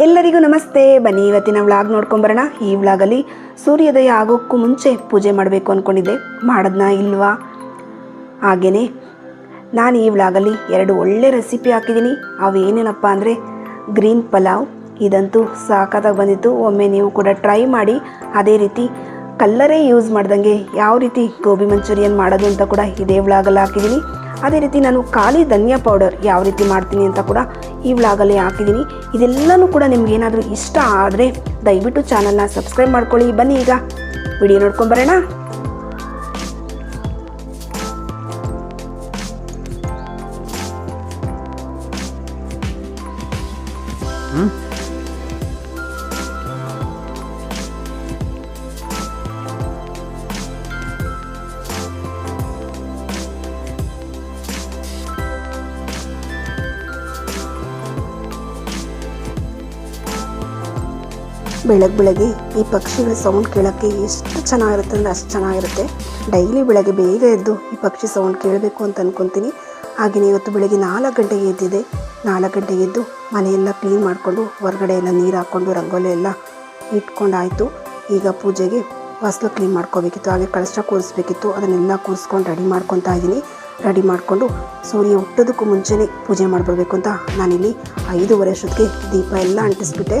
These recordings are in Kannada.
ಎಲ್ಲರಿಗೂ ನಮಸ್ತೆ. ಬನ್ನಿ, ಇವತ್ತಿನ ವ್ಲಾಗ್ ನೋಡ್ಕೊಂಬರೋಣ ಈ ವ್ಲಾಗಲ್ಲಿ ಸೂರ್ಯೋದಯ ಆಗೋಕ್ಕೂ ಮುಂಚೆ ಪೂಜೆ ಮಾಡಬೇಕು ಅಂದ್ಕೊಂಡಿದ್ದೆ ಮಾಡೋದನ್ನ ಇಲ್ವಾ? ಹಾಗೆಯೇ ನಾನು ಈ ವ್ಲಾಗಲ್ಲಿ ಎರಡು ಒಳ್ಳೆ ರೆಸಿಪಿ ಹಾಕಿದ್ದೀನಿ ಅವೇನೇನಪ್ಪ ಅಂದರೆ, ಗ್ರೀನ್ ಪಲಾವ್. ಇದಂತೂ ಸಾಕಾದಾಗ ಬಂದಿತ್ತು. ಒಮ್ಮೆ ನೀವು ಕೂಡ ಟ್ರೈ ಮಾಡಿ. ಅದೇ ರೀತಿ ಕಲ್ಲರೇ ಯೂಸ್ ಮಾಡ್ದಂಗೆ ಯಾವ ರೀತಿ ಗೋಬಿ ಮಂಚೂರಿಯನ್ ಮಾಡೋದು ಅಂತ ಕೂಡ ಇದೇ ವ್ಲಾಗಲ್ಲಿ ಹಾಕಿದ್ದೀನಿ. ಅದೇ ರೀತಿ ನಾನು ಖಾಲಿ ಧನಿಯಾ ಪೌಡರ್ ಯಾವ ರೀತಿ ಮಾಡ್ತೀನಿ ಅಂತ ಕೂಡ ಈ ವ್ಲಾಗಲ್ಲಿ ಹಾಕಿದ್ದೀನಿ. ಇದೆಲ್ಲನೂ ಕೂಡ ನಿಮ್ಗೆ ಏನಾದರೂ ಇಷ್ಟ ಆದರೆ ದಯವಿಟ್ಟು ಚಾನಲ್ನ ಸಬ್ಸ್ಕ್ರೈಬ್ ಮಾಡ್ಕೊಳ್ಳಿ. ಬನ್ನಿ ಈಗ. ವಿಡಿಯೋ ನೋಡ್ಕೊಂಬರೋಣ ಬೆಳಗ್ಗೆ ಬೆಳಗ್ಗೆ ಈ ಪಕ್ಷಿಗಳ ಸೌಂಡ್ ಕೇಳೋಕ್ಕೆ ಎಷ್ಟು ಚೆನ್ನಾಗಿರುತ್ತೆ ಅಂದರೆ ಅಷ್ಟು ಚೆನ್ನಾಗಿರುತ್ತೆ. ಡೈಲಿ ಬೆಳಗ್ಗೆ ಬೇಗ ಎದ್ದು ಈ ಪಕ್ಷಿ ಸೌಂಡ್ ಕೇಳಬೇಕು ಅಂತ ಅಂದ್ಕೊತೀನಿ ಹಾಗೆಯೇ ಇವತ್ತು ಬೆಳಗ್ಗೆ ನಾಲ್ಕು ಗಂಟೆಗೆ ಎದ್ದಿದೆ ನಾಲ್ಕು ಗಂಟೆಗೆ ಎದ್ದು ಮನೆಯೆಲ್ಲ ಕ್ಲೀನ್ ಮಾಡಿಕೊಂಡು ಹೊರಗಡೆ ಎಲ್ಲ ನೀರು ಹಾಕ್ಕೊಂಡು ರಂಗೋಲಿ ಎಲ್ಲ ಇಟ್ಕೊಂಡಾಯಿತು. ಈಗ ಪೂಜೆಗೆ ಹೊಸಲು ಕ್ಲೀನ್ ಮಾಡ್ಕೋಬೇಕಿತ್ತು. ಹಾಗೆ ಕಳಶ ಕೂರಿಸ್ಬೇಕಿತ್ತು. ಅದನ್ನೆಲ್ಲ ಕೂರಿಸ್ಕೊಂಡು ರೆಡಿ ಮಾಡ್ಕೊತಾ ಇದ್ದೀನಿ. ರೆಡಿ ಮಾಡಿಕೊಂಡು ಸೂರ್ಯ ಹುಟ್ಟೋದಕ್ಕೂ ಮುಂಚೆನೇ ಪೂಜೆ ಮಾಡಿಬಿಡ್ಬೇಕು ಅಂತ ನಾನಿಲ್ಲಿ ಐದೂವರೆ ಅಷ್ಟೊತ್ತಿಗೆ ದೀಪ ಎಲ್ಲ ಅಂಟಿಸ್ಬಿಟ್ಟೆ.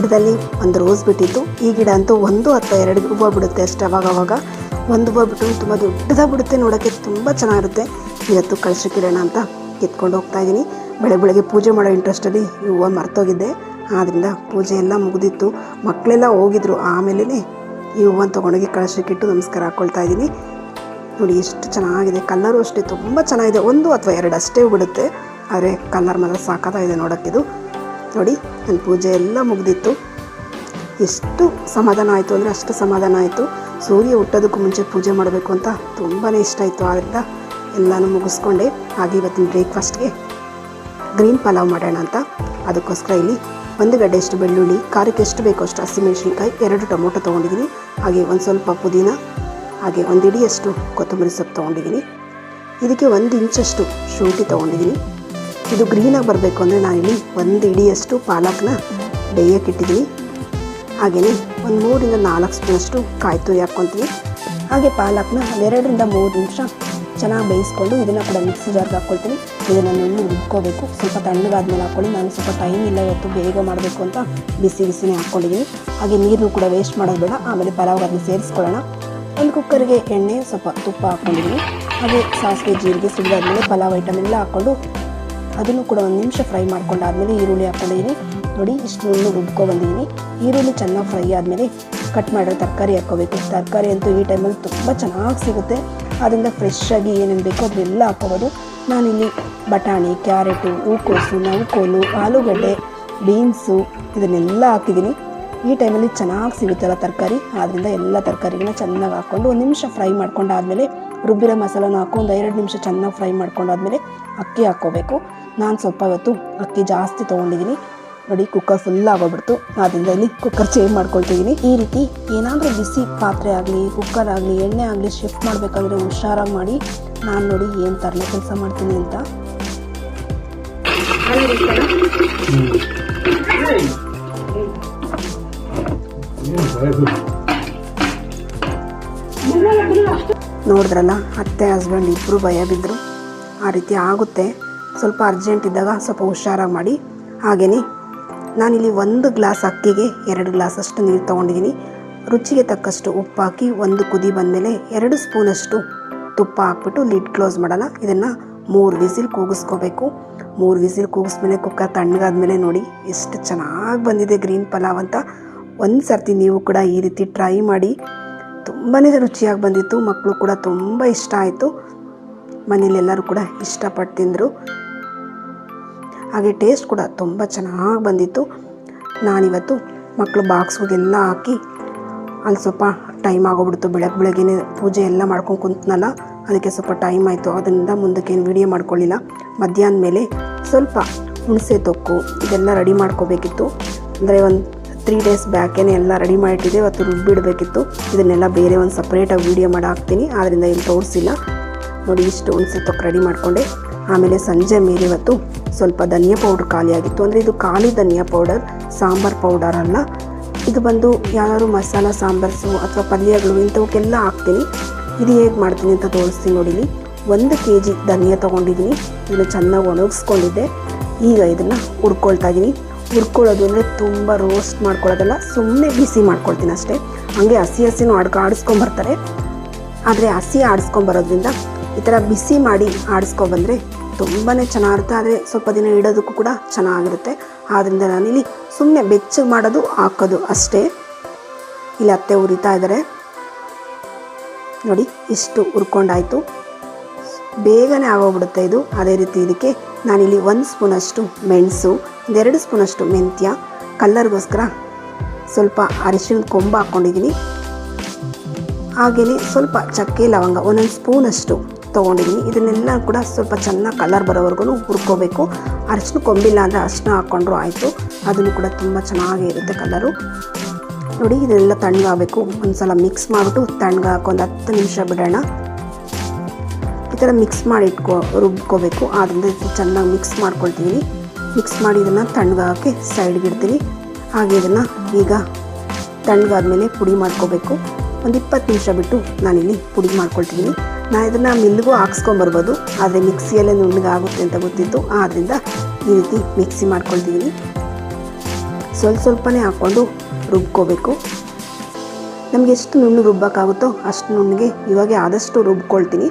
ಗಿಡದಲ್ಲಿ ಒಂದು ರೋಸ್ ಬಿಟ್ಟಿತ್ತು. ಈ ಗಿಡ ಅಂತೂ ಒಂದು ಅಥವಾ ಎರಡು ಹೂವು ಬಿಡುತ್ತೆ ಅಷ್ಟೇ ಅವಾಗ ಅವಾಗ. ಒಂದು ಹೂವು ಬಿಟ್ಟು ತುಂಬ ದೊಡ್ಡದಾಗಿ ಬಿಡುತ್ತೆ ನೋಡೋಕ್ಕೆ ತುಂಬ ಚೆನ್ನಾಗಿರುತ್ತೆ. ಇವತ್ತು ಕಳಶಕ್ಕಿಡೋಣ ಅಂತ ಕಿತ್ಕೊಂಡು ಹೋಗ್ತಾ ಇದ್ದೀನಿ. ಬೆಳೆ ಬೆಳಗ್ಗೆ ಪೂಜೆ ಮಾಡೋ ಇಂಟ್ರೆಸ್ಟಲ್ಲಿ ಈ ಹೂವು ಮರ್ತೋಗಿದ್ದೆ ಆದ್ದರಿಂದ ಪೂಜೆ ಎಲ್ಲ ಮುಗಿದಿತ್ತು. ಮಕ್ಕಳೆಲ್ಲ ಹೋಗಿದ್ರು. ಆಮೇಲೆ ಈ ಹೂವನ್ನು ತೊಗೊಂಡೋಗಿ ಕಳಶಕ್ಕಿಟ್ಟು ನಮಸ್ಕಾರ ಹಾಕ್ಕೊಳ್ತಾ ಇದ್ದೀನಿ. ನೋಡಿ ಎಷ್ಟು ಚೆನ್ನಾಗಿದೆ. ಕಲ್ಲರು ಅಷ್ಟೇ ತುಂಬ ಚೆನ್ನಾಗಿದೆ. ಒಂದು ಅಥವಾ ಎರಡು ಅಷ್ಟೇ ಬಿಡುತ್ತೆ. ಆದರೆ ಕಲ್ಲರ್ ಮಾತ್ರ ಸಾಕಾಗಿದೆ ನೋಡೋಕ್ಕಿದು ನೋಡಿ ನನ್ನ ಪೂಜೆ ಎಲ್ಲ ಮುಗ್ದಿತ್ತು. ಎಷ್ಟು ಸಮಾಧಾನ ಆಯಿತು ಅಂದರೆ ಅಷ್ಟು ಸಮಾಧಾನ ಆಯಿತು. ಸೂರ್ಯ ಹುಟ್ಟೋದಕ್ಕೂ ಮುಂಚೆ ಪೂಜೆ ಮಾಡಬೇಕು ಅಂತ ತುಂಬಾ ಇಷ್ಟ ಆಯಿತು. ಆದ್ದರಿಂದ ಎಲ್ಲನೂ ಮುಗಿಸ್ಕೊಂಡೆ. ಹಾಗೆ ಇವತ್ತಿನ ಬ್ರೇಕ್ಫಾಸ್ಟ್ಗೆ ಗ್ರೀನ್ ಪಲಾವ್ ಮಾಡೋಣ ಅಂತ. ಅದಕ್ಕೋಸ್ಕರ ಇಲ್ಲಿ ಒಂದು ಗಡ್ಡೆ ಎಷ್ಟು ಬೆಳ್ಳುಳ್ಳಿ, ಖಾರಕ್ಕೆ ಎಷ್ಟು ಬೇಕೋ ಅಷ್ಟು ಹಸಿಮೆಣಸಿನ್ಕಾಯಿ ಎರಡು ಟೊಮೊಟೊ ತೊಗೊಂಡಿದ್ದೀನಿ. ಹಾಗೆ ಒಂದು ಸ್ವಲ್ಪ ಪುದೀನ, ಹಾಗೆ ಒಂದು ಇಡಿಯಷ್ಟು ಕೊತ್ತಂಬರಿ ಸೊಪ್ಪು ತೊಗೊಂಡಿದ್ದೀನಿ. ಇದಕ್ಕೆ ಒಂದು ಇಂಚಷ್ಟು ಶುಂಠಿ ತೊಗೊಂಡಿದ್ದೀನಿ. ಇದು ಗ್ರೀನಾಗಿ ಬರಬೇಕು ಅಂದರೆ ಇಲ್ಲಿ ಒಂದು ಇಡಿಯಷ್ಟು ಪಾಲಕ್ನ ಬೇಯಕ್ಕೆ ಇಟ್ಟಿದ್ದೀನಿ ಹಾಗೆಯೇ ಒಂದು ಮೂರಿಂದ ನಾಲ್ಕು ಸ್ಪೂನಷ್ಟು ಕಾಯಿ ತುರಿ ಹಾಕ್ಕೊತೀನಿ. ಹಾಗೆ ಪಾಲಕ್ನ ಎರಡರಿಂದ ಮೂರು ನಿಮಿಷ ಚೆನ್ನಾಗಿ ಬೇಯಿಸ್ಕೊಂಡು ಇದನ್ನು ಕೂಡ ಮಿಕ್ಸಿ ಜಾರ್ಗೆ ಹಾಕ್ಕೊಳ್ತೀನಿ. ಇದನ್ನು ನುಣ್ಣು ರುಬ್ಕೋಬೇಕು. ಸ್ವಲ್ಪ ತಣ್ಣಗಾದ್ಮೇಲೆ ಹಾಕ್ಕೊಳ್ಳಿ. ನಾನು ಸ್ವಲ್ಪ ಟೈಮ್ ಇಲ್ಲ ಇವತ್ತು, ಬೇಗ ಮಾಡಬೇಕು ಅಂತ ಬಿಸಿ ಬಿಸಿನೇ ಹಾಕ್ಕೊಂಡಿದ್ದೀನಿ ಹಾಗೆ ನೀರನ್ನು ಕೂಡ ವೇಸ್ಟ್ ಮಾಡೋದು ಬೇಡ. ಆಮೇಲೆ ಪಲಾವ್ ಅದನ್ನ ಸೇರಿಸ್ಕೊಳ್ಳೋಣ. ಒಂದು ಕುಕ್ಕರ್ಗೆ ಎಣ್ಣೆ, ಸ್ವಲ್ಪ ತುಪ್ಪ ಹಾಕ್ಕೊಂಡಿದ್ದೀನಿ ಹಾಗೆ ಸಾಸಿವೆ, ಜೀರಿಗೆ ಸಿಡಿದಾದ್ಮೇಲೆ ಪಲಾವ್ ಐಟಮ್ ಎಲ್ಲ ಹಾಕ್ಕೊಂಡು ಅದನ್ನು ಕೂಡ ಒಂದು ನಿಮಿಷ ಫ್ರೈ ಮಾಡ್ಕೊಂಡಾದ್ಮೇಲೆ ಈರುಳ್ಳಿ ಹಾಕ್ಕೊಂಡಿದ್ದೀನಿ ನೋಡಿ ಇಷ್ಟು ನುಣ್ಣು ರುಬ್ಕೊ ಬಂದಿದ್ದೀನಿ ಈರುಳ್ಳಿ ಚೆನ್ನಾಗಿ ಫ್ರೈ ಆದಮೇಲೆ ಕಟ್ ಮಾಡಿರೋ ತರಕಾರಿ ಹಾಕ್ಕೋಬೇಕು. ತರಕಾರಿ ಅಂತೂ ಈ ಟೈಮಲ್ಲಿ ತುಂಬ ಚೆನ್ನಾಗಿ ಸಿಗುತ್ತೆ. ಅದರಿಂದ ಫ್ರೆಶ್ ಆಗಿ ಏನೇನು ಬೇಕೋ ಅದನ್ನೆಲ್ಲ ಹಾಕ್ಕೋಬೋದು. ನಾನಿಲ್ಲಿ ಬಟಾಣಿ, ಕ್ಯಾರೆಟು, ಹೂಕೋಸು ನೌಕೋಲು ಆಲೂಗಡ್ಡೆ, ಬೀನ್ಸು ಇದನ್ನೆಲ್ಲ ಹಾಕಿದ್ದೀನಿ ಈ ಟೈಮಲ್ಲಿ ಚೆನ್ನಾಗಿ ಸಿಗುತ್ತಲ್ಲ ತರಕಾರಿ? ಆದ್ದರಿಂದ ಎಲ್ಲ ತರಕಾರಿಗಳನ್ನ ಚೆನ್ನಾಗಿ ಹಾಕ್ಕೊಂಡು ಒಂದು ನಿಮಿಷ ಫ್ರೈ ಮಾಡ್ಕೊಂಡಾದ್ಮೇಲೆ ರುಬ್ಬಿರೋ ಮಸಾಲನ ಹಾಕೊಂಡು ಎರಡು ನಿಮಿಷ ಚೆನ್ನಾಗಿ ಫ್ರೈ ಮಾಡ್ಕೊಂಡಾದ್ಮೇಲೆ ಅಕ್ಕಿ ಹಾಕ್ಕೋಬೇಕು. ನಾನು ಸ್ವಲ್ಪ ಇವತ್ತು ಅಕ್ಕಿ ಜಾಸ್ತಿ ತೊಗೊಂಡಿದ್ದೀನಿ ನೋಡಿ ಕುಕ್ಕರ್ ಫುಲ್ ಆಗೋಗ್ಬಿಡ್ತು. ಆದ್ದರಿಂದ ಇಲ್ಲಿ ಕುಕ್ಕರ್ ಚೇಂಜ್ ಮಾಡ್ಕೊಳ್ತಿದ್ದೀನಿ ಈ ರೀತಿ ಏನಾದರೂ ಬಿಸಿ ಪಾತ್ರೆ ಆಗಲಿ ಕುಕ್ಕರ್ ಆಗಲಿ, ಎಣ್ಣೆ ಆಗಲಿ ಶಿಫ್ಟ್ ಮಾಡಬೇಕಾದ್ರೆ ಹುಷಾರಾಗಿ ಮಾಡಿ. ನಾನು ನೋಡಿ ಏನು ತರಲೆ ಕೆಲಸ ಮಾಡ್ತೀನಿ ಅಂತ. ನೋಡಿದ್ರಲ್ಲ, ಅತ್ತೆ ಹಸ್ಬೆಂಡ್ ಇಬ್ಬರು ಭಯ ಬಿದ್ದರು ಆ ರೀತಿ ಆಗುತ್ತೆ. ಸ್ವಲ್ಪ ಅರ್ಜೆಂಟ್ ಇದ್ದಾಗ ಸ್ವಲ್ಪ ಹುಷಾರಾಗಿ ಮಾಡಿ. ಹಾಗೆಯೇ ನಾನಿಲ್ಲಿ ಒಂದು ಗ್ಲಾಸ್ ಅಕ್ಕಿಗೆ ಎರಡು ಗ್ಲಾಸ್ ಅಷ್ಟು ನೀರು ತೊಗೊಂಡಿದ್ದೀನಿ. ರುಚಿಗೆ ತಕ್ಕಷ್ಟು ಉಪ್ಪು ಹಾಕಿ ಒಂದು ಕುದಿ ಬಂದಮೇಲೆ ಎರಡು ಸ್ಪೂನಷ್ಟು ತುಪ್ಪ ಹಾಕ್ಬಿಟ್ಟು ಲಿಡ್ ಕ್ಲೋಸ್ ಮಾಡೋಣ ಇದನ್ನು ಮೂರು ವಿಸಿಲ್ ಕೂಗಿಸ್ಕೋಬೇಕು. ಮೂರು ವಿಸಿಲ್ ಕೂಗಿಸ್ಮೇಲೆ ಕುಕ್ಕರ್ ತಣ್ಣಗಾದ್ಮೇಲೆ ನೋಡಿ, ಎಷ್ಟು ಚೆನ್ನಾಗಿ ಬಂದಿದೆ ಗ್ರೀನ್ ಪಲಾವ್ ಅಂತ. ಒಂದು ಸರ್ತಿ ನೀವು ಕೂಡ ಈ ರೀತಿ ಟ್ರೈ ಮಾಡಿ. ತುಂಬಾ ರುಚಿಯಾಗಿ ಬಂದಿತ್ತು ಮಕ್ಕಳು ಕೂಡ ತುಂಬ ಇಷ್ಟ ಆಯಿತು. ಮನೇಲೆಲ್ಲರೂ ಕೂಡ ಇಷ್ಟಪಟ್ಟು ತಿಂದರು. ಹಾಗೆ ಟೇಸ್ಟ್ ಕೂಡ ತುಂಬ ಚೆನ್ನಾಗಿ ಬಂದಿತ್ತು. ನಾನಿವತ್ತು ಮಕ್ಕಳು ಬಾಕ್ಸ್ಗೆಲ್ಲ ಹಾಕಿ, ಅಲ್ಲಿ ಸ್ವಲ್ಪ ಟೈಮ್ ಆಗೋಗ್ಬಿಡ್ತು ಬೆಳಗ್ಗೆ ಬೆಳಗ್ಗೆ ಪೂಜೆ ಎಲ್ಲ ಮಾಡ್ಕೊಂಡು ಕುಂತ್ನಲ್ಲ, ಅದಕ್ಕೆ ಸ್ವಲ್ಪ ಟೈಮ್ ಆಯಿತು. ಅದರಿಂದ ಮುಂದಕ್ಕೆ ವಿಡಿಯೋ ವೀಡಿಯೋ ಮಾಡ್ಕೊಳ್ಳಿಲ್ಲ. ಮಧ್ಯಾಹ್ನ ಮೇಲೆ ಸ್ವಲ್ಪ ಹುಣಸೆ ತೊಕ್ಕು, ಇದೆಲ್ಲ ರೆಡಿ ಮಾಡ್ಕೋಬೇಕಿತ್ತು. ಅಂದರೆ ಒಂದು ತ್ರೀ ಡೇಸ್ ಬ್ಯಾಕೇನೆ ಎಲ್ಲ ರೆಡಿ ಮಾಡಿಟ್ಟಿದ್ದೆ ಇವತ್ತು ರುಬ್ಬಿಡಬೇಕಿತ್ತು ಇದನ್ನೆಲ್ಲ ಬೇರೆ ಒಂದು ಸಪ್ರೇಟಾಗಿ ವೀಡಿಯೋ ಮಾಡಿ ಹಾಕ್ತೀನಿ. ಆದ್ದರಿಂದ ಏನು ತೋರಿಸಿಲ್ಲ. ನೋಡಿ ಇಷ್ಟು ಒಂದು ಸತ್ತಕ್ಕೆ ರೆಡಿ ಮಾಡಿಕೊಂಡೆ. ಆಮೇಲೆ ಸಂಜೆ ಮೇಲೆ ಇವತ್ತು ಸ್ವಲ್ಪ ಧನಿಯಾ ಪೌಡ್ರ್ ಖಾಲಿಯಾಗಿತ್ತು ಅಂದರೆ ಇದು ಖಾಲಿ ಧನಿಯಾ ಪೌಡರ್ ಸಾಂಬಾರ್ ಪೌಡರ್ ಅಲ್ಲ. ಇದು ಬಂದು ಯಾರು ಮಸಾಲ ಸಾಂಬಾರ್ಸು ಅಥವಾ ಪಲ್ಯಗಳು ಇಂಥವಕ್ಕೆಲ್ಲ ಹಾಕ್ತೀನಿ. ಇದು ಹೇಗೆ ಮಾಡ್ತೀನಿ ಅಂತ ತೋರಿಸ್ತೀನಿ ನೋಡಿ. ಒಂದು ಕೆ ಜಿ ಧನಿಯಾ ತೊಗೊಂಡಿದ್ದೀನಿ. ಇದನ್ನು ಚೆನ್ನಾಗಿ ಒಣಗಿಸ್ಕೊಂಡಿದ್ದೆ. ಈಗ ಇದನ್ನು ಹುಡ್ಕೊಳ್ತಾ ಇದ್ದೀನಿ ಹುರ್ಕೊಳ್ಳೋದು ಅಂದರೆ ತುಂಬ ರೋಸ್ಟ್ ಮಾಡ್ಕೊಳ್ಳೋದಲ್ಲ ಸುಮ್ಮನೆ ಬಿಸಿ ಮಾಡ್ಕೊಳ್ತೀನಿ ಅಷ್ಟೇ. ಹಂಗೆ ಹಸಿ ಹಸಿನೂ ಆಡ್ಕ ಆಡಿಸ್ಕೊಂಬರ್ತಾರೆ. ಆದರೆ ಹಸಿ ಆಡಿಸ್ಕೊಂಬರೋದ್ರಿಂದ ಈ ಥರ ಬಿಸಿ ಮಾಡಿ ಆಡಿಸ್ಕೊಬಂದರೆ ತುಂಬಾ ಚೆನ್ನಾಗಿರುತ್ತೆ ಆದರೆ ಸ್ವಲ್ಪ ದಿನ ಇಡೋದಕ್ಕೂ ಕೂಡ ಚೆನ್ನಾಗಿರುತ್ತೆ. ಆದ್ದರಿಂದ ನಾನಿಲ್ಲಿ ಸುಮ್ಮನೆ ಬೆಚ್ಚಗೆ ಮಾಡೋದು ಹಾಕೋದು ಅಷ್ಟೇ. ಇಲ್ಲಿ ಅತ್ತೆ ಉರಿತಾ ಇದ್ದಾರೆ. ನೋಡಿ ಇಷ್ಟು ಹುರ್ಕೊಂಡಾಯಿತು. ಬೇಗನೆ ಆಗೋಗ್ಬಿಡುತ್ತೆ ಇದು. ಅದೇ ರೀತಿ ಇದಕ್ಕೆ ನಾನಿಲ್ಲಿ ಒಂದು ಸ್ಪೂನಷ್ಟು ಮೆಣಸು ಒಂದೆರಡು ಸ್ಪೂನಷ್ಟು ಮೆಂತ್ಯ, ಕಲ್ಲರ್ಗೋಸ್ಕರ ಸ್ವಲ್ಪ ಅರಿಶಿನ ಕೊಂಬು ಹಾಕ್ಕೊಂಡಿದ್ದೀನಿ ಹಾಗೆಯೇ ಸ್ವಲ್ಪ ಚಕ್ಕೆ ಲವಂಗ ಒಂದೊಂದು ಸ್ಪೂನಷ್ಟು ತೊಗೊಂಡಿದ್ದೀನಿ ಇದನ್ನೆಲ್ಲ ಕೂಡ ಸ್ವಲ್ಪ ಚೆನ್ನಾಗಿ ಕಲರ್ ಬರೋವರೆಗೂ ಹುರ್ಕೋಬೇಕು. ಅರಿಶಿನ ಕೊಂಬಿಲ್ಲ ಅಂದರೆ ಅರಿಶಿನ ಹಾಕ್ಕೊಂಡ್ರು ಆಯಿತು. ಅದನ್ನು ಕೂಡ ತುಂಬ ಚೆನ್ನಾಗೇ ಇರುತ್ತೆ ಕಲರು. ನೋಡಿ, ಇದನ್ನೆಲ್ಲ ತಣ್ಣಗಾಗಬೇಕು. ಒಂದು ಸಲ ಮಿಕ್ಸ್ ಮಾಡಿಬಿಟ್ಟು ತಣ್ಣಗಾಕಿ ಒಂದು ಹತ್ತು ನಿಮಿಷ ಬಿಡೋಣ. ಥರ ಮಿಕ್ಸ್ ಮಾಡಿ ಇಟ್ಕೊ, ರುಬ್ಕೋಬೇಕು. ಆದ್ದರಿಂದ ಚೆನ್ನಾಗಿ ಮಿಕ್ಸ್ ಮಾಡ್ಕೊಳ್ತೀನಿ ಮಿಕ್ಸ್ ಮಾಡಿ ಇದನ್ನು ತಣ್ಣಗಾಕಿ ಸೈಡ್ಗೆ ಇಡ್ತೀನಿ ಹಾಗೆ ಇದನ್ನು ಈಗ ತಣ್ಣಗಾದ್ಮೇಲೆ ಪುಡಿ ಮಾಡ್ಕೋಬೇಕು. ಒಂದು ಇಪ್ಪತ್ತು ನಿಮಿಷ ಬಿಟ್ಟು ನಾನಿಲ್ಲಿ ಪುಡಿ ಮಾಡ್ಕೊಳ್ತೀನಿ ನಾನು ಇದನ್ನು ಮಿಲ್ಗೂ ಹಾಕ್ಸ್ಕೊಂಬರ್ಬೋದು. ಆದರೆ ಮಿಕ್ಸಿಯಲ್ಲೇ ನುಣ್ಣಗಾಗುತ್ತೆ ಅಂತ ಗೊತ್ತಿತ್ತು. ಆದ್ದರಿಂದ ಈ ರೀತಿ ಮಿಕ್ಸಿ ಮಾಡ್ಕೊಳ್ತೀನಿ ಸ್ವಲ್ಪ ಸ್ವಲ್ಪನೇ ಹಾಕ್ಕೊಂಡು ರುಬ್ಕೋಬೇಕು. ನಮಗೆ ಎಷ್ಟು ನುಣ್ಣಗೆ ರುಬ್ಬೋಕ್ಕಾಗುತ್ತೋ ಅಷ್ಟು ನುಣ್ಣಗೆ ಇವಾಗೆ ಆದಷ್ಟು ರುಬ್ಕೊಳ್ತೀನಿ.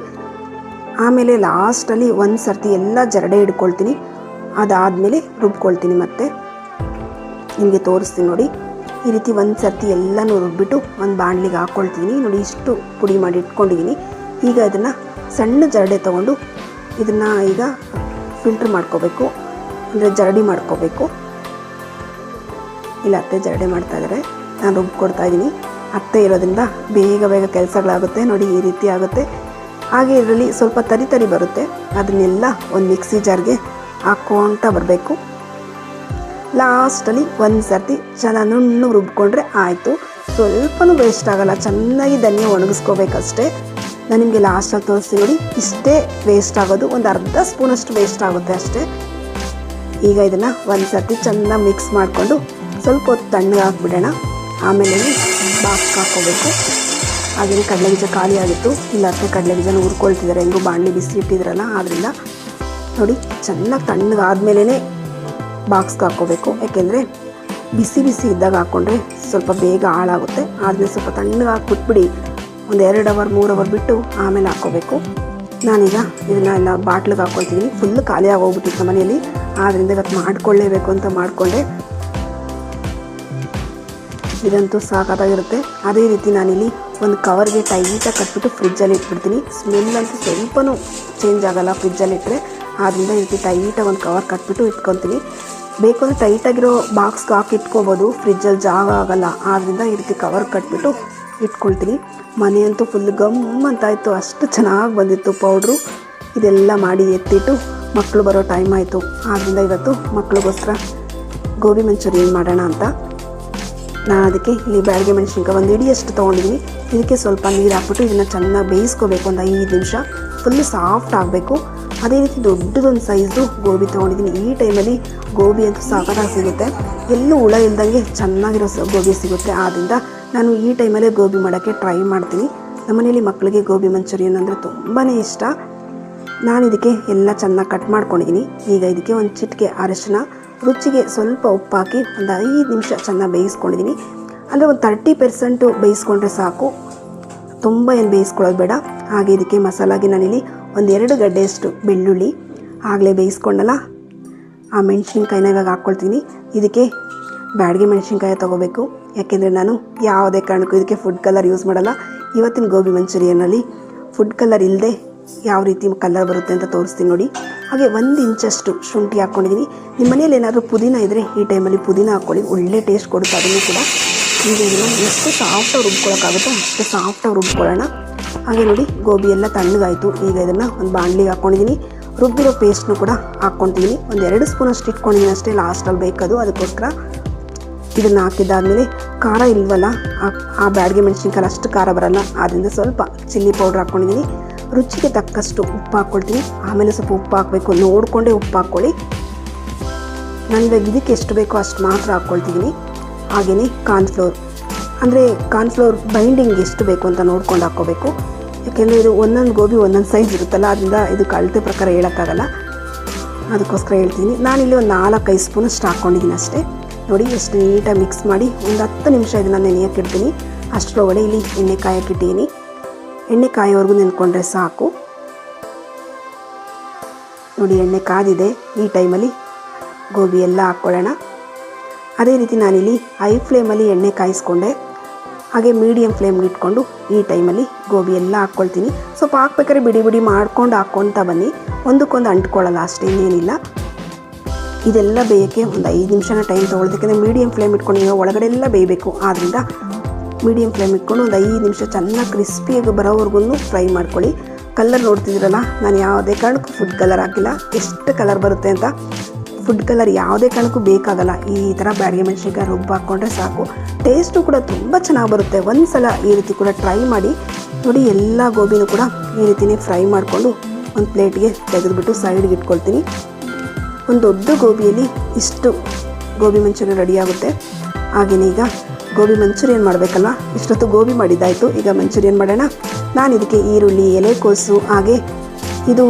ಆಮೇಲೆ ಲಾಸ್ಟಲ್ಲಿ ಒಂದು ಸರ್ತಿ ಎಲ್ಲ ಜರಡೆ ಹಿಡ್ಕೊಳ್ತೀನಿ. ಅದಾದಮೇಲೆ ರುಬ್ಕೊಳ್ತೀನಿ ಮತ್ತೆ. ನಿಮಗೆ ತೋರಿಸ್ತೀನಿ ನೋಡಿ. ಈ ರೀತಿ ಒಂದು ಸರ್ತಿ ಎಲ್ಲನೂ ರುಬ್ಬಿಟ್ಟು ಒಂದು ಬಾಣಲಿಗೆ ಹಾಕ್ಕೊಳ್ತೀನಿ ನೋಡಿ, ಇಷ್ಟು ಪುಡಿ ಮಾಡಿ ಇಟ್ಕೊಂಡಿದ್ದೀನಿ ಈಗ ಇದನ್ನು ಸಣ್ಣ ಜರಡೆ ತೊಗೊಂಡು ಇದನ್ನು ಈಗ ಫಿಲ್ಟ್ರ್ ಮಾಡ್ಕೋಬೇಕು. ಅಂದರೆ ಜರಡಿ ಮಾಡ್ಕೋಬೇಕು. ಇಲ್ಲ, ಅತ್ತೆ ಜರಡೆ ಮಾಡ್ತಾ ಇದ್ದಾರೆ ನಾನು ರುಬ್ಕೊಡ್ತಾ ಇದ್ದೀನಿ ಅತ್ತೆ ಇರೋದ್ರಿಂದ ಬೇಗ ಬೇಗ ಕೆಲಸಗಳಾಗುತ್ತೆ. ನೋಡಿ, ಈ ರೀತಿ ಆಗುತ್ತೆ. ಹಾಗೆ ಇದರಲ್ಲಿ ಸ್ವಲ್ಪ ತರಿ ತರಿ ಬರುತ್ತೆ. ಅದನ್ನೆಲ್ಲ ಒಂದು ಮಿಕ್ಸಿ ಜಾರ್ಗೆ ಹಾಕ್ಕೊಳ್ತಾ ಬರಬೇಕು. ಲಾಸ್ಟಲ್ಲಿ ಒಂದು ಸರ್ತಿ ಚೆನ್ನಾಗಿ ನುಣ್ಣು ರುಬ್ಕೊಂಡ್ರೆ ಆಯಿತು. ಸ್ವಲ್ಪನೂ ವೇಸ್ಟ್ ಆಗಲ್ಲ, ಚೆನ್ನಾಗಿ ಧನಿಯ ಒಣಗಿಸ್ಕೋಬೇಕಷ್ಟೇ. ನಾನು ನಿಮಗೆ ಲಾಸ್ಟಲ್ಲಿ ತೋರಿಸ್ತೀನಿ ನೋಡಿ, ಇಷ್ಟೇ ವೇಸ್ಟ್ ಆಗೋದು, ಒಂದು ಅರ್ಧ ಸ್ಪೂನಷ್ಟು ವೇಸ್ಟ್ ಆಗುತ್ತೆ ಅಷ್ಟೇ. ಈಗ ಇದನ್ನು ಒಂದು ಸರ್ತಿ ಚೆನ್ನಾಗಿ ಮಿಕ್ಸ್ ಮಾಡಿಕೊಂಡು ಸ್ವಲ್ಪ ಹೊತ್ತು ತಣ್ಣಗೆ ಹಾಕ್ಬಿಡೋಣ ಆಮೇಲೆ ಬಾಕ್ಸ್ ಹಾಕ್ಕೋಬೇಕು ಕಡಲೆ ಬೀಜ ಖಾಲಿ ಆಗಿತ್ತು. ಇಲ್ಲ ಕಡಲೆ ಬೀಜನ ಹುರ್ಕೊಳ್ತಿದ್ದಾರೆ. ಹೆಂಗೂ ಬಾಣಲಿ ಬಿಸಿ ಇಟ್ಟಿದ್ರಲ್ಲ ಆದ್ದರಿಂದ ನೋಡಿ, ಚೆನ್ನಾಗಿ ತಣ್ಣಗೆ ಬಾಕ್ಸ್ಗೆ ಹಾಕ್ಕೋಬೇಕು ಯಾಕೆಂದರೆ ಬಿಸಿ ಬಿಸಿ ಇದ್ದಾಗ ಹಾಕ್ಕೊಂಡ್ರೆ ಸ್ವಲ್ಪ ಬೇಗ ಹಾಳಾಗುತ್ತೆ. ಆದಮೇಲೆ ಸ್ವಲ್ಪ ತಣ್ಣಗೆ ಹಾಕ್ಬಿಟ್ಬಿಡಿ. ಒಂದು ಎರಡು ಅವರ್, ಮೂರು ಅವರ್ ಬಿಟ್ಟು ಆಮೇಲೆ ಹಾಕ್ಕೋಬೇಕು ನಾನೀಗ ಇದನ್ನ ಎಲ್ಲ ಬಾಟ್ಲಿಗೆ ಹಾಕ್ಕೊಳ್ತಿದ್ದೀನಿ ಫುಲ್ ಖಾಲಿ ಆಗೋಗ್ಬಿಟ್ಟಿತ್ತು ಮನೆಯಲ್ಲಿ. ಆದ್ದರಿಂದ ಇವತ್ತು ಮಾಡ್ಕೊಳ್ಳೇಬೇಕು ಅಂತ ಮಾಡಿಕೊಂಡೆ. ಇದಂತೂ ಸಾಕಾಗಿರುತ್ತೆ ಅದೇ ರೀತಿ ನಾನಿಲ್ಲಿ ಒಂದು ಕವರ್ಗೆ ಟೈಟಾಗಿ ಕಟ್ಬಿಟ್ಟು ಫ್ರಿಜ್ಜಲ್ಲಿ ಇಟ್ಬಿಡ್ತೀನಿ. ಸ್ಮೆಲ್ ಅಂತೂ ಸ್ವಲ್ಪನೂ ಚೇಂಜ್ ಆಗಲ್ಲ ಫ್ರಿಜ್ಜಲ್ಲಿ ಇಟ್ಟರೆ ಆದ್ದರಿಂದ ಈ ರೀತಿ ಟೈಟಾಗಿ ಒಂದು ಕವರ್ ಕಟ್ಬಿಟ್ಟು ಇಟ್ಕೊತೀನಿ. ಬೇಕು ಅಂದರೆ ಟೈಟಾಗಿರೋ ಬಾಕ್ಸ್ಗೆ ಹಾಕಿ ಇಟ್ಕೋಬೋದು. ಫ್ರಿಜ್ಜಲ್ಲಿ ಜಾಗ ಆಗೋಲ್ಲ. ಆದ್ದರಿಂದ ಈ ರೀತಿ ಕವರ್ ಕಟ್ಬಿಟ್ಟು ಇಟ್ಕೊಳ್ತೀನಿ. ಮನೆಯಂತೂ ಫುಲ್ ಗಮ್ ಅಂತ ಇತ್ತು ಅಷ್ಟು ಚೆನ್ನಾಗಿ ಬಂದಿತ್ತು ಪೌಡ್ರು ಇದೆಲ್ಲ ಮಾಡಿ ಎತ್ತಿಟ್ಟು ಮಕ್ಕಳು ಬರೋ ಟೈಮ್ ಆಯಿತು. ಆದ್ದರಿಂದ ಇವತ್ತು ಮಕ್ಕಳಿಗೋಸ್ಕರ ಗೋಬಿ ಮಂಚೂರಿಯನ್ ಮಾಡೋಣ ಅಂತ ನಾನು ಅದಕ್ಕೆ ಇಲ್ಲಿ ಬ್ಯಾಡಿಗೆ ಮೆಣಸಿನ್ಕಾಯಿ ಒಂದು ಇಡಿಯಷ್ಟು ತೊಗೊಂಡಿದ್ದೀನಿ ಇದಕ್ಕೆ ಸ್ವಲ್ಪ ನೀರು ಹಾಕ್ಬಿಟ್ಟು ಇದನ್ನು ಚೆನ್ನಾಗಿ ಬೇಯಿಸ್ಕೋಬೇಕು ಒಂದು ಐದು ನಿಮಿಷ. ಫುಲ್ ಸಾಫ್ಟ್ ಆಗಬೇಕು. ಅದೇ ರೀತಿ ದೊಡ್ಡದೊಂದು ಸೈಜು ಗೋಬಿ ತೊಗೊಂಡಿದ್ದೀನಿ ಈ ಟೈಮಲ್ಲಿ ಗೋಬಿ ಅಂತೂ ಸಾಕಾಗಿ ಸಿಗುತ್ತೆ. ಎಲ್ಲೂ ಹುಳ ಇಲ್ದಂಗೆ ಚೆನ್ನಾಗಿರೋ ಗೋಬಿ ಸಿಗುತ್ತೆ. ಆದ್ದರಿಂದ ನಾನು ಈ ಟೈಮಲ್ಲೇ ಗೋಬಿ ಮಾಡೋಕ್ಕೆ ಟ್ರೈ ಮಾಡ್ತೀನಿ. ನಮ್ಮನೇಲಿ ಮಕ್ಕಳಿಗೆ ಗೋಬಿ ಮಂಚೂರಿಯನ್ ಅಂದರೆ ತುಂಬಾ ಇಷ್ಟ. ನಾನು ಇದಕ್ಕೆ ಎಲ್ಲ ಚೆನ್ನಾಗಿ ಕಟ್ ಮಾಡ್ಕೊಂಡಿದ್ದೀನಿ ಈಗ ಇದಕ್ಕೆ ಒಂದು ಚಿಟಿಕೆ ಅರಿಶಿನ ರುಚಿಗೆ ಸ್ವಲ್ಪ ಉಪ್ಪಾಕಿ ಒಂದು ಐದು ನಿಮಿಷ ಚೆನ್ನಾಗಿ ಬೇಯಿಸ್ಕೊಂಡಿದ್ದೀನಿ. ಅಂದರೆ ಒಂದು ತರ್ಟಿ ಪರ್ಸೆಂಟು ಬೇಯಿಸ್ಕೊಂಡ್ರೆ ಸಾಕು. ತುಂಬ ಏನು ಬೇಯಿಸ್ಕೊಳ್ಳೋದು ಬೇಡ. ಹಾಗೆ ಇದಕ್ಕೆ ಮಸಾಲಾಗೆ ನಾನಿಲ್ಲಿ ಒಂದು ಎರಡು ಗಡ್ಡೆಯಷ್ಟು ಬೆಳ್ಳುಳ್ಳಿ ಆಗಲೇ ಬೇಯಿಸ್ಕೊಂಡಲ್ಲ? ಆ ಮೆಣಸಿನ್ಕಾಯಿನ ಇವಾಗ ಹಾಕ್ಕೊಳ್ತೀನಿ. ಇದಕ್ಕೆ ಬ್ಯಾಡಿಗೆ ಮೆಣಸಿನ್ಕಾಯಿ ತೊಗೋಬೇಕು. ಯಾಕೆಂದರೆ ನಾನು ಯಾವುದೇ ಕಾರಣಕ್ಕೂ ಇದಕ್ಕೆ ಫುಡ್ ಕಲರ್ ಯೂಸ್ ಮಾಡಲ್ಲ. ಇವತ್ತಿನ ಗೋಬಿ ಮಂಚೂರಿಯನ್ನಲ್ಲಿ ಫುಡ್ ಕಲರ್ ಇಲ್ಲದೆ ಯಾವ ರೀತಿ ಕಲರ್ ಬರುತ್ತೆ ಅಂತ ತೋರಿಸ್ತೀನಿ ನೋಡಿ. ಹಾಗೆ ಒಂದು ಇಂಚಷ್ಟು ಶುಂಠಿ ಹಾಕ್ಕೊಂಡಿದ್ದೀನಿ ನಿಮ್ಮ ಮನೇಲಿ ಏನಾದರೂ ಪುದೀನ ಇದ್ದರೆ ಈ ಟೈಮಲ್ಲಿ ಪುದೀನ ಹಾಕ್ಕೊಳ್ಳಿ. ಒಳ್ಳೆ ಟೇಸ್ಟ್ ಕೊಡುತ್ತೆ ಅದನ್ನು ಕೂಡ. ಈಗ ಇದನ್ನು ಎಷ್ಟು ಸಾಫ್ಟಾಗಿ ರುಬ್ಕೊಳ್ಳೋಕ್ಕಾಗುತ್ತೋ ಅಷ್ಟು ಸಾಫ್ಟಾಗಿ ರುಬ್ಕೊಳ್ಳೋಣ. ಹಾಗೆ ನೋಡಿ, ಗೋಬಿ ಎಲ್ಲ ತಣ್ಣಗಾಯಿತು. ಈಗ ಇದನ್ನು ಒಂದು ಬಾಣಲಿಗೆ ಹಾಕ್ಕೊಂಡಿದ್ದೀನಿ ರುಬ್ಬಿರೋ ಪೇಸ್ಟ್ನು ಕೂಡ ಹಾಕ್ಕೊತೀನಿ ಒಂದು ಎರಡು ಸ್ಪೂನ್ ಅಷ್ಟು ಇಟ್ಕೊಂಡಿದ್ದೀನಿ ಅಷ್ಟೇ ಲಾಸ್ಟಲ್ಲಿ ಬೇಕದು. ಅದಕ್ಕೋಸ್ಕರ ಇದನ್ನು ಹಾಕಿದ್ದಾದಮೇಲೆ ಖಾರ ಇಲ್ವಲ್ಲ, ಆ- ಬ್ಯಾಡ್ಗೆ ಮೆಣಸಿನ್ಕಾಯಿ ಅಷ್ಟು ಖಾರ ಬರಲ್ಲ. ಆದ್ದರಿಂದ ಸ್ವಲ್ಪ ಚಿಲ್ಲಿ ಪೌಡ್ರ್ ಹಾಕ್ಕೊಂಡಿದ್ದೀನಿ ರುಚಿಗೆ ತಕ್ಕಷ್ಟು ಉಪ್ಪು ಹಾಕ್ಕೊಳ್ತೀನಿ. ಆಮೇಲೆ ಸ್ವಲ್ಪ ಉಪ್ಪು ಹಾಕಬೇಕು. ನೋಡಿಕೊಂಡೇ ಉಪ್ಪು ಹಾಕ್ಕೊಳ್ಳಿ. ನಾನು ಇವಾಗ ಇದಕ್ಕೆ ಎಷ್ಟು ಬೇಕೋ ಅಷ್ಟು ಮಾತ್ರ ಹಾಕ್ಕೊಳ್ತಿದ್ದೀನಿ ಹಾಗೆಯೇ ಕಾರ್ನ್ಫ್ಲೋರ್. ಅಂದರೆ ಕಾರ್ನ್ಫ್ಲೋರ್ ಬೈಂಡಿಂಗ್ ಎಷ್ಟು ಬೇಕು ಅಂತ ನೋಡ್ಕೊಂಡು ಹಾಕ್ಕೋಬೇಕು. ಯಾಕೆಂದರೆ ಇದು ಒಂದೊಂದು ಗೋಬಿ ಒಂದೊಂದು ಸೈಜ್ ಇರುತ್ತಲ್ಲ, ಅದರಿಂದ ಇದಕ್ಕೆ ಅಳತೆ ಪ್ರಕಾರ ಹೇಳೋಕ್ಕಾಗಲ್ಲ. ಅದಕ್ಕೋಸ್ಕರ ಹೇಳ್ತೀನಿ. ನಾನಿಲ್ಲಿ ಒಂದು ನಾಲ್ಕೈದು ಸ್ಪೂನ್ ಅಷ್ಟು ಹಾಕ್ಕೊಂಡಿದ್ದೀನಿ ಅಷ್ಟೇ. ನೋಡಿ, ಎಷ್ಟು ನೀಟಾಗಿ ಮಿಕ್ಸ್ ಮಾಡಿ ಒಂದು ಹತ್ತು ನಿಮಿಷ ಇದನ್ನು ನೆನೆಯೋಕ್ಕಿಡ್ತೀನಿ ಅಷ್ಟರೊಳಗಡೆ ಇಲ್ಲಿ ಎಣ್ಣೆ ಕಾಯಕ್ಕೆ ಇಟ್ಟಿದ್ದೀನಿ ಎಣ್ಣೆ ಕಾಯೋವರೆಗೂ ನೆನ್ಕೊಂಡ್ರೆ ಸಾಕು. ನೋಡಿ, ಎಣ್ಣೆ ಕಾದಿದೆ. ಈ ಟೈಮಲ್ಲಿ ಗೋಬಿ ಎಲ್ಲ ಹಾಕ್ಕೊಳ್ಳೋಣ. ಅದೇ ರೀತಿ ನಾನಿಲ್ಲಿ ಹೈ ಫ್ಲೇಮಲ್ಲಿ ಎಣ್ಣೆ ಕಾಯಿಸ್ಕೊಂಡೆ. ಹಾಗೆ ಮೀಡಿಯಮ್ ಫ್ಲೇಮ್ಗೆ ಇಟ್ಕೊಂಡು ಈ ಟೈಮಲ್ಲಿ ಗೋಬಿ ಎಲ್ಲ ಹಾಕ್ಕೊಳ್ತೀನಿ. ಸ್ವಲ್ಪ ಹಾಕ್ಬೇಕಾದ್ರೆ ಬಿಡಿ ಬಿಡಿ ಮಾಡ್ಕೊಂಡು ಹಾಕ್ಕೊತಾ ಬನ್ನಿ. ಒಂದಕ್ಕೊಂದು ಅಂಟ್ಕೊಳ್ಳಲ್ಲ ಅಷ್ಟೇ ಇನ್ನೇನಿಲ್ಲ ಇದೆಲ್ಲ ಬೇಯೋಕ್ಕೆ ಒಂದು ಐದು ನಿಮಿಷನ ಟೈಮ್ ತೊಗೊಳ್ದು ಯಾಕಂದರೆ ಮೀಡಿಯಮ್ ಫ್ಲೇಮ್ ಇಟ್ಕೊಂಡು ಒಳಗಡೆ ಎಲ್ಲ ಬೇಯಬೇಕು. ಆದ್ದರಿಂದ ಮೀಡಿಯಮ್ ಫ್ಲೇಮ್ ಇಟ್ಕೊಂಡು ಒಂದು ಐದು ನಿಮಿಷ ಚೆನ್ನಾಗಿ ಕ್ರಿಸ್ಪಿಯಾಗಿ ಬರೋವರೆಗೂ ಫ್ರೈ ಮಾಡ್ಕೊಳ್ಳಿ. ಕಲರ್ ನೋಡ್ತಿದ್ದೀರಲ್ಲ, ನಾನು ಯಾವುದೇ ಕಾರಣಕ್ಕೂ ಫುಡ್ ಕಲರ್ ಹಾಕಿಲ್ಲ. ಎಷ್ಟು ಕಲರ್ ಬರುತ್ತೆ ಅಂತ ಫುಡ್ ಕಲರ್ ಯಾವುದೇ ಕಾರಣಕ್ಕೂ ಬೇಕಾಗಲ್ಲ. ಈ ಥರ ಬ್ಯಾಡಿಗೆ ಮೆಣಸಿನ್ಕಾಯಿ ರುಬ್ಬು ಹಾಕ್ಕೊಂಡ್ರೆ ಸಾಕು. ಟೇಸ್ಟು ಕೂಡ ತುಂಬ ಚೆನ್ನಾಗಿ ಬರುತ್ತೆ. ಒಂದು ಸಲ ಈ ರೀತಿ ಕೂಡ ಟ್ರೈ ಮಾಡಿ, ನೋಡಿ ಎಲ್ಲ ಗೋಬಿನೂ ಕೂಡ ಈ ರೀತಿನೇ ಫ್ರೈ ಮಾಡಿಕೊಂಡು ಒಂದು ಪ್ಲೇಟ್ಗೆ ತೆಗೆದುಬಿಟ್ಟು ಸೈಡ್ಗೆ ಇಟ್ಕೊಳ್ತೀನಿ. ಒಂದು ದೊಡ್ಡ ಗೋಬಿಯಲ್ಲಿ ಇಷ್ಟು ಗೋಬಿ ಮಂಚೂರಿ ರೆಡಿಯಾಗುತ್ತೆ ಹಾಗೆಯೇ ಈಗ ಗೋಬಿ ಮಂಚೂರಿಯನ್ ಮಾಡಬೇಕಲ್ಲ ಇಷ್ಟೊತ್ತು ಗೋಬಿ ಮಾಡಿದ್ದಾಯಿತು. ಈಗ ಮಂಚೂರಿಯನ್ ಮಾಡೋಣ. ನಾನು ಇದಕ್ಕೆ ಈರುಳ್ಳಿ ಎಲೆಕೋಸು ಹಾಗೆ ಇದು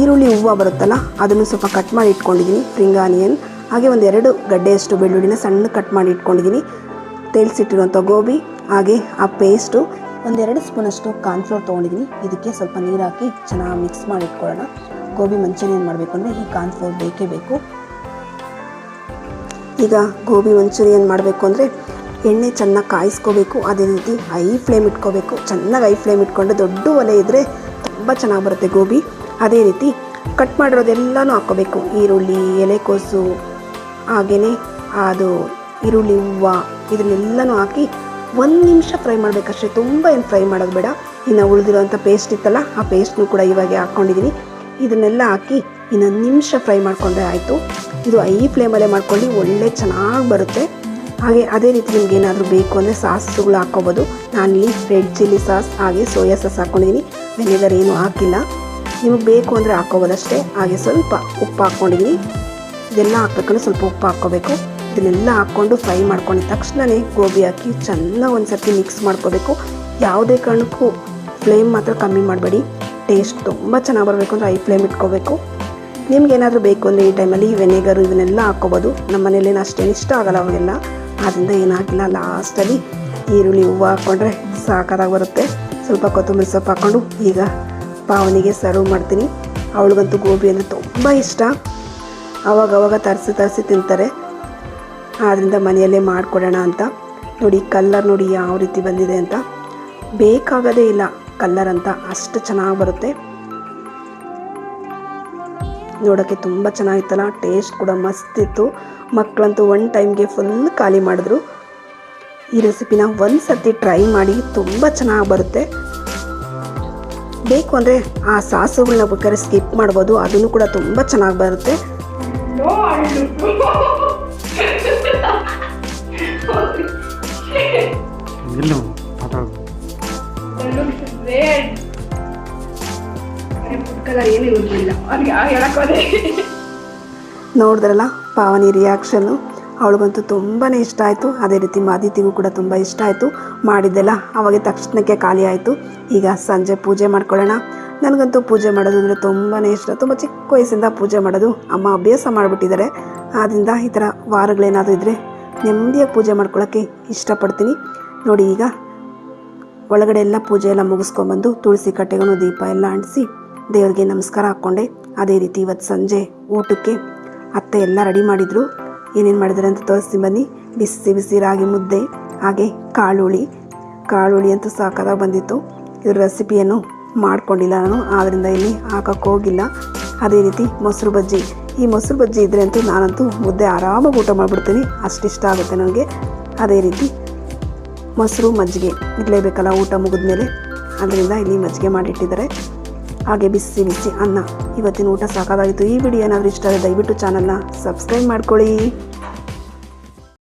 ಈರುಳ್ಳಿ ಹೂವು ಬರುತ್ತಲ್ಲ, ಅದನ್ನು ಸ್ವಲ್ಪ ಕಟ್ ಮಾಡಿ ಇಟ್ಕೊಂಡಿದ್ದೀನಿ. ಫ್ರಿಂಗ್ ಆನಿಯನ್, ಹಾಗೆ ಒಂದು ಎರಡು ಗಡ್ಡೆಯಷ್ಟು ಬೆಳ್ಳುಳ್ಳಿನ ಸಣ್ಣ ಕಟ್ ಮಾಡಿ ಇಟ್ಕೊಂಡಿದ್ದೀನಿ. ತೇಲ್ಸಿಟ್ಟಿರುವಂಥ ಗೋಬಿ, ಹಾಗೆ ಆ ಪೇಸ್ಟು ಒಂದೆರಡು ಸ್ಪೂನಷ್ಟು ಕಾರ್ನ್ಫ್ಲೋರ್ ತೊಗೊಂಡಿದ್ದೀನಿ. ಇದಕ್ಕೆ ಸ್ವಲ್ಪ ನೀರು ಹಾಕಿ ಚೆನ್ನಾಗಿ ಮಿಕ್ಸ್ ಮಾಡಿ ಇಟ್ಕೊಳ್ಳೋಣ. ಗೋಬಿ ಮಂಚೂರಿಯನ್ ಮಾಡಬೇಕು ಅಂದರೆ ಈ ಕಾರ್ನ್ಫ್ಲೋರ್ ಬೇಕೇ ಬೇಕು. ಈಗ ಗೋಬಿ ಮಂಚೂರಿಯನ್ ಮಾಡಬೇಕು ಅಂದರೆ ಎಣ್ಣೆ ಚೆನ್ನಾಗಿ ಕಾಯಿಸ್ಕೋಬೇಕು, ಅದೇ ರೀತಿ ಹೈ ಫ್ಲೇಮ್ ಇಟ್ಕೋಬೇಕು. ಚೆನ್ನಾಗಿ ಹೈ ಫ್ಲೇಮ್ ಇಟ್ಕೊಂಡ್ರೆ ದೊಡ್ಡ ಒಲೆ ಇದ್ದರೆ ತುಂಬ ಚೆನ್ನಾಗಿ ಬರುತ್ತೆ ಗೋಬಿ. ಅದೇ ರೀತಿ ಕಟ್ ಮಾಡಿರೋದೆಲ್ಲನೂ ಹಾಕ್ಕೋಬೇಕು. ಈರುಳ್ಳಿ ಎಲೆಕೋಸು ಹಾಗೆಯೇ ಅದು ಈರುಳ್ಳಿ ಹೂವು ಇದನ್ನೆಲ್ಲನೂ ಹಾಕಿ ಒಂದು ನಿಮಿಷ ಫ್ರೈ ಮಾಡಬೇಕಷ್ಟೇ. ತುಂಬ ಏನು ಫ್ರೈ ಮಾಡೋದು ಬೇಡ. ಇನ್ನು ಉಳಿದಿರೋಂಥ ಪೇಸ್ಟ್ ಇತ್ತಲ್ಲ, ಆ ಪೇಸ್ಟ್ನು ಕೂಡ ಇವಾಗ ಹಾಕ್ಕೊಂಡಿದ್ದೀನಿ ಇದನ್ನೆಲ್ಲ ಹಾಕಿ ಇನ್ನೊಂದು ನಿಮಿಷ ಫ್ರೈ ಮಾಡಿಕೊಂಡ್ರೆ ಆಯಿತು. ಇದು ಐ ಫ್ಲೇಮಲ್ಲೇ ಮಾಡ್ಕೊಂಡು ಒಳ್ಳೆ ಚೆನ್ನಾಗಿ ಬರುತ್ತೆ. ಹಾಗೆ ಅದೇ ರೀತಿ ನಿಮ್ಗೆ ಏನಾದರೂ ಬೇಕು ಅಂದರೆ ಸಾಸ್ಗಳು ಹಾಕ್ಕೋಬೋದು. ನಾನಿಲ್ಲಿ ರೆಡ್ ಚಿಲ್ಲಿ ಸಾಸ್ ಹಾಗೆ ಸೋಯಾ ಸಾಸ್ ಹಾಕ್ಕೊಂಡಿದ್ದೀನಿ ವೆನಿಗರ್ ಏನೂ ಹಾಕಿಲ್ಲ. ನಿಮಗೆ ಬೇಕು ಅಂದರೆ ಹಾಕ್ಕೋಬೋದು ಅಷ್ಟೇ. ಹಾಗೆ ಸ್ವಲ್ಪ ಉಪ್ಪು ಹಾಕ್ಕೊಂಡಿದ್ದೀನಿ ಇದೆಲ್ಲ ಹಾಕ್ಬೇಕಂದ್ರೆ ಸ್ವಲ್ಪ ಉಪ್ಪು ಹಾಕ್ಕೋಬೇಕು. ಇದನ್ನೆಲ್ಲ ಹಾಕ್ಕೊಂಡು ಫ್ರೈ ಮಾಡ್ಕೊಂಡಿದ್ದ ತಕ್ಷಣವೇ ಗೋಬಿ ಹಾಕಿ ಚೆನ್ನಾಗಿ ಒಂದು ಸರ್ತಿ ಮಿಕ್ಸ್ ಮಾಡ್ಕೋಬೇಕು. ಯಾವುದೇ ಕಾರಣಕ್ಕೂ ಫ್ಲೇಮ್ ಮಾತ್ರ ಕಮ್ಮಿ ಮಾಡಬೇಡಿ. ಟೇಸ್ಟ್ ತುಂಬ ಚೆನ್ನಾಗಿ ಬರಬೇಕು ಅಂದರೆ ಐ ಫ್ಲೇಮ್ ಇಟ್ಕೋಬೇಕು. ನಿಮ್ಗೆ ಏನಾದರೂ ಬೇಕು ಅಂದರೆ ಈ ಟೈಮಲ್ಲಿ ವೆನೆಗರು ಇವನ್ನೆಲ್ಲ ಹಾಕ್ಕೋಬೋದು. ನಮ್ಮ ಮನೇಲಿ ಅಷ್ಟೇನು ಇಷ್ಟ ಆಗಲ್ಲ ಅವಾಗೆಲ್ಲ. ಆದ್ದರಿಂದ ಏನು ಹಾಕಿಲ್ಲ ಲಾಸ್ಟಲ್ಲಿ ಈರುಳ್ಳಿ ಹೂವು ಹಾಕ್ಕೊಂಡ್ರೆ ಸಾಕಾದಾಗ ಬರುತ್ತೆ. ಸ್ವಲ್ಪ ಕೊತ್ತಂಬರಿ ಸೊಪ್ಪು ಹಾಕ್ಕೊಂಡು ಈಗ ಪಾವನಿಗೆ ಸರ್ವ್ ಮಾಡ್ತೀನಿ. ಅವಳಿಗಂತೂ ಗೋಬಿ ಅಂದರೆ ತುಂಬ ಇಷ್ಟ. ಅವಾಗ ತರಿಸಿ ತರಿಸಿ ತಿಂತಾರೆ. ಆದ್ದರಿಂದ ಮನೆಯಲ್ಲೇ ಮಾಡಿಕೊಡೋಣ ಅಂತ. ನೋಡಿ ಕಲ್ಲರ್ ನೋಡಿ ಯಾವ ರೀತಿ ಬಂದಿದೆ ಅಂತ. ಬೇಕಾಗದೇ ಇಲ್ಲ ಕಲ್ಲರ್ ಅಂತ. ಅಷ್ಟು ಚೆನ್ನಾಗಿ ಬರುತ್ತೆ. ನೋಡೋಕ್ಕೆ ತುಂಬ ಚೆನ್ನಾಗಿತ್ತಲ್ಲ ಟೇಸ್ಟ್ ಕೂಡ ಮಸ್ತ್ ಇತ್ತು. ಮಕ್ಕಳಂತೂ ಒನ್ ಟೈಮ್ಗೆ ಫುಲ್ ಖಾಲಿ ಮಾಡಿದ್ರು. ಈ ರೆಸಿಪಿನ ಒಂದು ಸರ್ತಿ ಟ್ರೈ ಮಾಡಿ ತುಂಬ ಚೆನ್ನಾಗಿ ಬರುತ್ತೆ. ಬೇಕು ಅಂದರೆ ಆ ಸಾಸುಗಳನ್ನ ಬೇಕಾದ್ರೆ ಸ್ಕಿಪ್ ಮಾಡ್ಬೋದು ಅದನ್ನು ಕೂಡ ತುಂಬ ಚೆನ್ನಾಗಿ ಬರುತ್ತೆ. ಇಲ್ಲ ಕಲರ್ ಏನು ಇರೋದಿಲ್ಲ ಅವ್ರಿಗೆ ಹೇಳಕ್ಕೋದೆ ನೋಡಿದ್ರಲ್ಲ, ಪಾವನಿ ರಿಯಾಕ್ಷನ್ನು ಅವಳಿಗಂತೂ ತುಂಬಾ ಇಷ್ಟ ಆಯಿತು. ಅದೇ ರೀತಿ ಮಾದಿತಿಗೂ ಕೂಡ ತುಂಬ ಇಷ್ಟ ಆಯಿತು. ಮಾಡಿದ್ದೆಲ್ಲ ಅವಾಗ ತಕ್ಷಣಕ್ಕೆ ಖಾಲಿ ಆಯಿತು. ಈಗ ಸಂಜೆ ಪೂಜೆ ಮಾಡ್ಕೊಳ್ಳೋಣ. ನನಗಂತೂ ಪೂಜೆ ಮಾಡೋದು ಅಂದರೆ ತುಂಬಾ ಇಷ್ಟ. ತುಂಬ ಚಿಕ್ಕ ವಯಸ್ಸಿಂದ ಪೂಜೆ ಮಾಡೋದು ಅಮ್ಮ ಅಭ್ಯಾಸ ಮಾಡಿಬಿಟ್ಟಿದ್ದಾರೆ. ಆದ್ದರಿಂದ ಈ ಥರ ವಾರಗಳೇನಾದರೂ ಇದ್ದರೆ ನೆಮ್ಮದಿಯಾಗಿ ಪೂಜೆ ಮಾಡ್ಕೊಳ್ಳೋಕ್ಕೆ ಇಷ್ಟಪಡ್ತೀನಿ. ನೋಡಿ ಈಗ ಒಳಗಡೆ ಎಲ್ಲ ಪೂಜೆ ಎಲ್ಲ ಮುಗಿಸ್ಕೊಂಬಂದು ತುಳಸಿ ಕಟ್ಟೆಗೂ ದೀಪ ಎಲ್ಲ ಅಂಟಿಸಿ ದೇವರಿಗೆ ನಮಸ್ಕಾರ ಹಾಕ್ಕೊಂಡೆ. ಅದೇ ರೀತಿ ಇವತ್ತು ಸಂಜೆ ಊಟಕ್ಕೆ ಅತ್ತೆ ಎಲ್ಲ ರೆಡಿ ಮಾಡಿದರು. ಏನೇನು ಮಾಡಿದ್ದಾರೆ ಅಂತ ತೋರಿಸ್ತೀನಿ ಬನ್ನಿ. ಬಿಸಿ ಬಿಸಿ ರಾಗಿ ಮುದ್ದೆ, ಹಾಗೆ ಕಾಳುಳಿ ಕಾಳುಳಿ ಅಂತೂ ಸಾಕಾದಾಗ ಬಂದಿತ್ತು. ಇದ್ರ ರೆಸಿಪಿಯನ್ನು ಮಾಡ್ಕೊಂಡಿಲ್ಲ ನಾನು. ಆದ್ದರಿಂದ ಇಲ್ಲಿ ಹಾಕಕ್ಕೆ ಹೋಗಿಲ್ಲ. ಅದೇ ರೀತಿ ಮೊಸರು ಬಜ್ಜಿ. ಈ ಮೊಸರು ಬಜ್ಜಿ ಇದ್ದರೆ ಅಂತೂ ನಾನಂತೂ ಮುದ್ದೆ ಆರಾಮಾಗಿ ಊಟ ಮಾಡಿಬಿಡ್ತೀನಿ. ಅಷ್ಟಿಷ್ಟ ಆಗುತ್ತೆ ನನಗೆ. ಅದೇ ರೀತಿ ಮೊಸರು ಮಜ್ಜಿಗೆ. ಇರಲೇಬೇಕಲ್ಲ ಊಟ ಮುಗಿದ್ಮೇಲೆ. ಅದರಿಂದ ಇಲ್ಲಿ ಮಜ್ಜಿಗೆ ಮಾಡಿಟ್ಟಿದ್ದಾರೆ. ಹಾಗೆ ಬಿಸಿ ಬಿಸಿ ಅನ್ನ. ಇವತ್ತಿನ ಊಟ ಸಾಕಾಗಿತ್ತು ಈ ವಿಡಿಯೋ ಏನಾದರೂ ಇಷ್ಟ ಆದರೆ ದಯವಿಟ್ಟು ಚಾನಲ್ನ ಸಬ್ಸ್ಕ್ರೈಬ್ ಮಾಡ್ಕೊಳ್ಳಿ.